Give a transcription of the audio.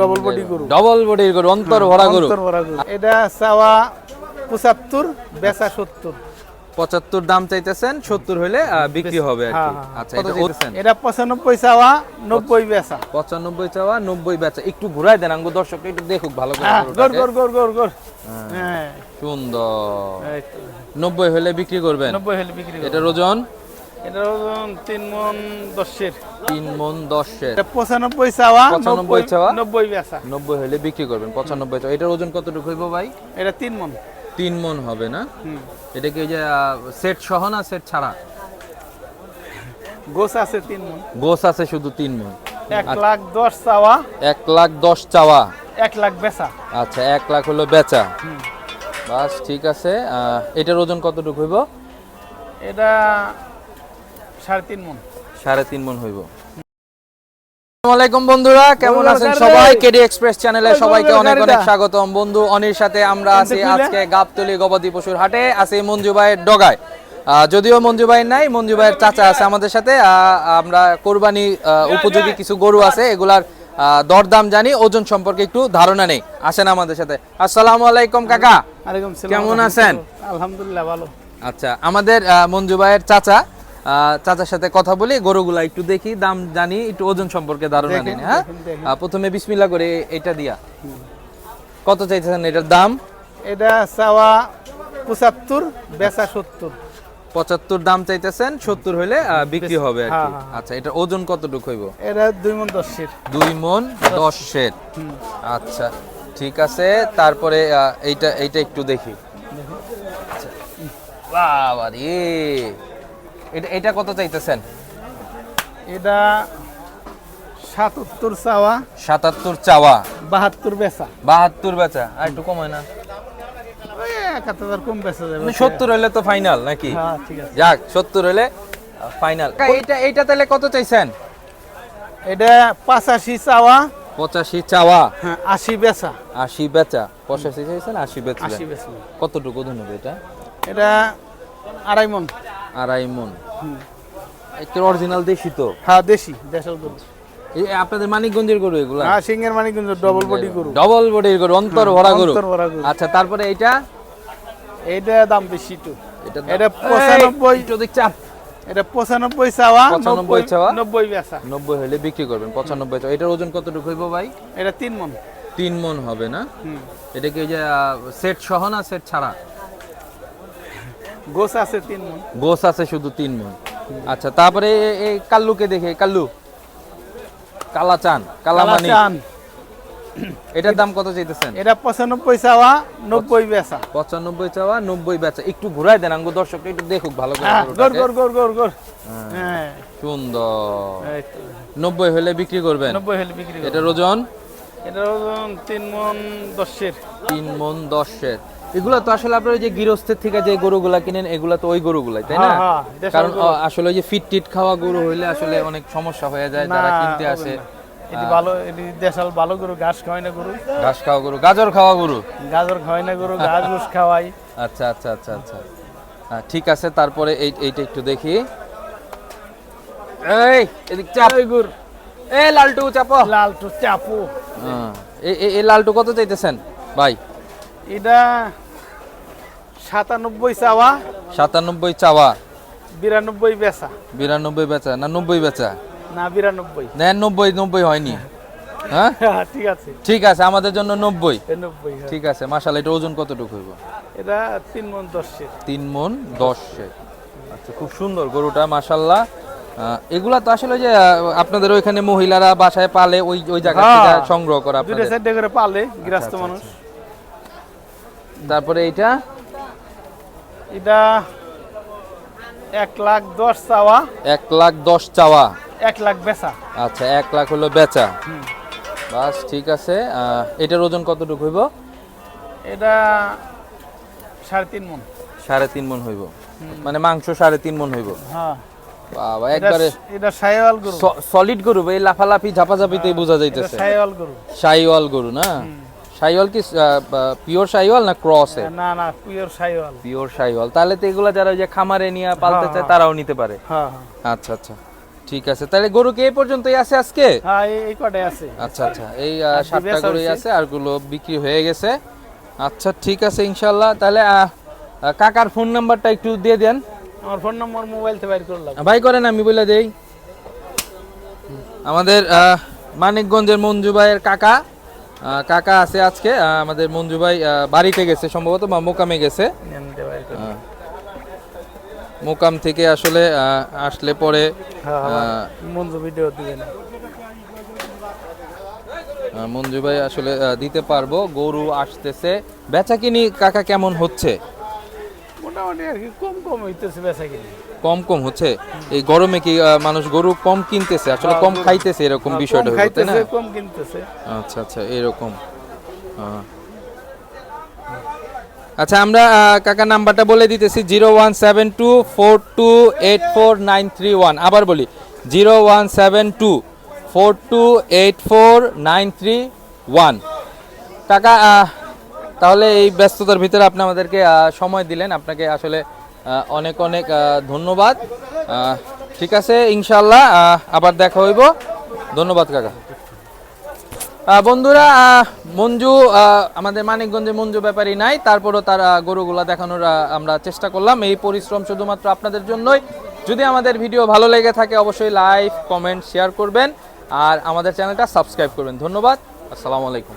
Double body গরু। Double বডির গরু অন্তর ভরা গরু। অন্তর ভরা গরু। এটা চাওয়া পঁচাত্তর বেচা সত্তর। পঁচাত্তর দাম চাইতেছেন সত্তর হলে বিক্রি হবে হ্যাঁ, হ্যাঁ। আচ্ছা এটা পঁচানব্বই চাওয়া নব্বই বেচা। পঁচানব্বই চাওয়া নব্বই বেচা। একটু ঘুরাই দেন আঙ্গু দর্শক একটু দেখুক ভালো করে হ্যাঁ, হ্যাঁ সুন্দর। নব্বই হলে বিক্রি করবেন? নব্বই হলে বিক্রি। এটার ওজন? এটা ওজন তিন মন দশের। তিন মন দশের। পঁচানব্বই চাওয়া পঁচানব্বই চাওয়া? নব্বই বেচা। নব্বই হলে বিক্রি করবেন পঁচানব্বই চাওয়া। এটার ওজন কতটুকু হইব ভাই? এটা তিন মন। তিন মন হবে না? এটা কি যে সেট সহ না সেট ছাড়া? গোছ আছে তিন মন। গোস আছে শুধু তিন মন। এক লাখ দশ চাওয়া। এক লাখ দশ চাওয়া। এক লাখ বেচা। আচ্ছা এক লাখ হলো বেচা। বাস ঠিক আছে। এটার ওজন কতটুকু হইব? এটা সাড়ে তিন মন। সাড়ে তিন মন হইব। আসসালামু বন্ধুরা কেমন আছেন সবাই? কেডি এক্সপ্রেস চ্যানেলে সবাইকে অনেক অনেক স্বাগতম। বন্ধু অনির সাথে আমরা আছি আজকে গাবতলি গবাদি পশুর হাটে। আছি মঞ্জু ভাইয়ের ডগায়। যদিও মঞ্জু ভাই নাই মঞ্জু ভাইয়ের চাচা আছে আমাদের সাথে। আমরা কোরবানি আহ, উপযোগী কিছু গরু আছে এগুলার আহ, দরদাম জানি ওজন সম্পর্কে একটু ধারণা নেই। আসেন আমাদের সাথে। আসসালামু আলাইকুম কাকা। কেমন আছেন? আলহামদুলিল্লাহ ভালো। আচ্ছা আমাদের আহ, মঞ্জু ভাইয়ের চাচা। চাচার সাথে কথা বলি গরুগুলা একটু দেখি দাম জানি একটু ওজন সম্পর্কে ধারণা নিন হ্যাঁ? প্রথমে বিসমিল্লা করে এটা দিয়া। কত চাইতেছেন এটার দাম? এটা চাওয়া পঁচাত্তর বেচা সত্তর। পঁচাত্তর দাম চাইতেছেন সত্তর হলে বিক্রি হবে আর কি। হ্যাঁ, হ্যাঁ। আচ্ছা এটা ওজন কতটুকু হইব? এটা দুই মন দশের। দুই মন দশ সেট আচ্ছা ঠিক আছে তারপরে এইটা এইটা একটু দেখি। আচ্ছা। বাবা রে এটা এটা কত চাইতেছেন? এটা সাতাত্তর চাওয়া। সাতাত্তর চাওয়া। বাহাত্তর বেচা। বাহাত্তর বেচা? আর একটু কমায় না। কম বেচা যাবে। মানে সত্তর হলে তো ফাইনাল নাকি? হ্যাঁ যাক সত্তর হলে ফাইনাল এইটা এইটা তাহলে কত চাইছেন? এটা পাঁচাশি চাওয়া। পঁচাশি চাওয়া। হ্যাঁ আশি বেচা। আশি বেচা। পঁচাশি চাইছেন আশি বেচা আশি বেচা কতটুকু হবে এটা? এটা আড়াই মন আড়াই মন। একটা অরিজিনাল দেশি তো? হ্যাঁ দেশি দেশের গরু। এই আপনাদের মানিকগঞ্জের গরু এগুলা? হ্যাঁ সিংহের মানে ডবল বডি গরু। ডবল বডির গরু অন্তর ভরা গরু। অন্তর ভরা গরু। আচ্ছা তারপরে এইটা? এইটা দাম বেশি একটু। এটা এটা পঁচানব্বই যদি চাপ। এটা পঁচানব্বই চাওয়া পঁচানব্বই চাওয়া? নব্বই বেচা। নব্বই হলে বিক্রি করবেন পঁচানব্বই চাও এটার ওজন কতটুকু হইব ভাই? এটা তিন মন। তিন মন হবে না। এটা কি যে সেট সহ না সেট ছাড়া? গোছ আছে তিন মন। গোস আছে শুধু তিন মন। আচ্ছা তারপরে এই কাল্লুকে দেখে কাল্লু। কালা চান কালামানি। কালাচান। এটার দাম কত চাইতেছেন? এটা পঁচানব্বই চাওয়া নব্বই বেচা। পঁচানব্বই চাওয়া নব্বই বেচা। একটু ঘুরাই দেন আঙ্গু দর্শক একটু দেখুক ভালো করে হ্যাঁ, গোর। গোর গোর গোর গোর। হ্যাঁ সুন্দর। নব্বই হলে বিক্রি করবেন? নব্বই হলে বিক্রি। এটার ওজন? এটার ওজন তিন মন দশের। তিন মন দশের। এগুলা তো আসলে আপনার যে গৃহস্থের থেকে যে গরুগুলা কিনেন এগুলা তো ওই গরুগুলাই তাই না? হ্যাঁ, হ্যাঁ, কারণ আসলে ওই যে ফিট টিট খাওয়া গরু হইলে আসলে অনেক সমস্যা হয়ে যায় যারা কিনতে আসে। এটি ভালো এটি দেশাল ভালো গরু ঘাস খাওয়াই না গরু। ঘাস খাওয়া গরু গাজর খাওয়া গরু। গাজর খাওয়াই না গরু ঘাস ঘুষ খাওয়াই আচ্ছা আচ্ছা আচ্ছা আচ্ছা। ঠিক আছে তারপরে এই এইটা একটু দেখি। এই এদিক চাপ। গুর। এই লালটু চাপো। লাল টু চাপু এই লালটু কত চাইতেছেন? ভাই। এটা সাতানব্বই চাওয়া সাতানব্বই চাওয়া। বিরানব্বই বেচা। বিরানব্বই বেচা না নব্বই বেচা? না বিরানব্বই। নেন নব্বই নব্বই হয়নি। হ্যাঁ? ঠিক আছে। ঠিক আছে আমাদের জন্য নব্বই। হ্যাঁ। ঠিক আছে মাসাল এটা ওজন কতটুকু হইব? এটা তিন মন দশের তিন মন দশ। আচ্ছা খুব সুন্দর গরুটা মাসাল্লাহ এগুলা তো আসলে যে আপনাদের ওইখানে মহিলারা বাসায় পালে ওই ওই জায়গা হ্যাঁ। থেকে সংগ্রহ করা আপনাদের। সাইডে করে পালে গৃহস্থ আচ্ছা, মানুষ। তারপরে এইটা? এটা এক লাখ দশ চাওয়া। এক লাখ দশ চাওয়া। এক লাখ বেচা। আচ্ছা এক লাখ হলো বেচা। বাস ঠিক আছে। এটার ওজন কতটুকু হইব? এটা সাড়ে তিন মন। সাড়ে তিন মন হইব। মানে মাংস সাড়ে তিন মন হইব। হ্যাঁ। বাবা একবারে এটা সাইওয়াল গরু। সলিড গরু এই লাফালাফি ঝাপাঝাপিতেই বোঝা এটা যাইতেছে। সাইওয়াল গরু। সাইওয়াল গরু না? সাইওয়াল কি পিওর সাইওয়াল না ক্রস না না পিওর সাইওয়াল পিওর সাইওয়াল তাহলে তো এগুলা যারা ওই যে খামারে নিয়ে পালতে চায় তারাও নিতে পারে? হ্যাঁ হ্যাঁ। আচ্ছা আচ্ছা। ঠিক আছে। তাহলে গরু কি এই পর্যন্তই আছে আজকে? হ্যাঁ এই- কটাই আছে। আচ্ছা আচ্ছা। এই আর সাতটা গরুই আছে। আরগুলো বিক্রি হয়ে গেছে। আচ্ছা ঠিক আছে ইনশাল্লাহ তাহলে কাকার ফোন নাম্বারটা একটু দিয়ে দেন। আমার ফোন নম্বর মোবাইল থেকে বাইর করলাম ভাই করেন আমি বলে দেই। আমাদের মানিকগঞ্জের মঞ্জু ভাইয়ের কাকা। কাকা আছে আজকে আমাদের মঞ্জু ভাই বাড়িতে গেছে সম্ভবত বা মোকামে গেছে। মোকাম থেকে আসলে আসলে পরে হ্যাঁ বন্ধু ভিডিও দিবে না। মঞ্জু ভাই আসলে দিতে পারব গরু আসতেছে। বেচা কিনি কাকা কেমন হচ্ছে? মোটামুটি আর কি কম কম হইতেছে বেচা কিনে কম কম হচ্ছে। এই গরমে কি মানুষ গরু কম কিনতেছে? আসলে কম খাইতেছে এরকম বিষয়টা হ্যাঁ, হচ্ছে না? কম কিনতেছে। আচ্ছা আচ্ছা এরকম। আচ্ছা আমরা আহ, কাকা নাম্বারটা বলে দিতেছি zero one seven two four two eight four nine three one. আবার বলি zero one seven two four two eight four nine three one. কাকা তাহলে এই ব্যস্ততার ভিতরে আপনি আমাদেরকে সময় দিলেন। আপনাকে আসলে অনেক অনেক ধন্যবাদ। ঠিক আছে ইনশাল্লাহ আবার দেখা হইব। ধন্যবাদ, কাকা। বন্ধুরা মঞ্জু আমাদের মানিকগঞ্জে মঞ্জু ব্যাপারই নাই, তারপরও তার গরুগুলা দেখানোর আমরা চেষ্টা করলাম। এই পরিশ্রম শুধুমাত্র আপনাদের জন্যই। যদি আমাদের ভিডিও ভালো লেগে থাকে, অবশ্যই লাইক, কমেন্ট, শেয়ার করবেন। আর আমাদের চ্যানেলটা সাবস্ক্রাইব করবেন। ধন্যবাদ, আসসালামু আলাইকুম।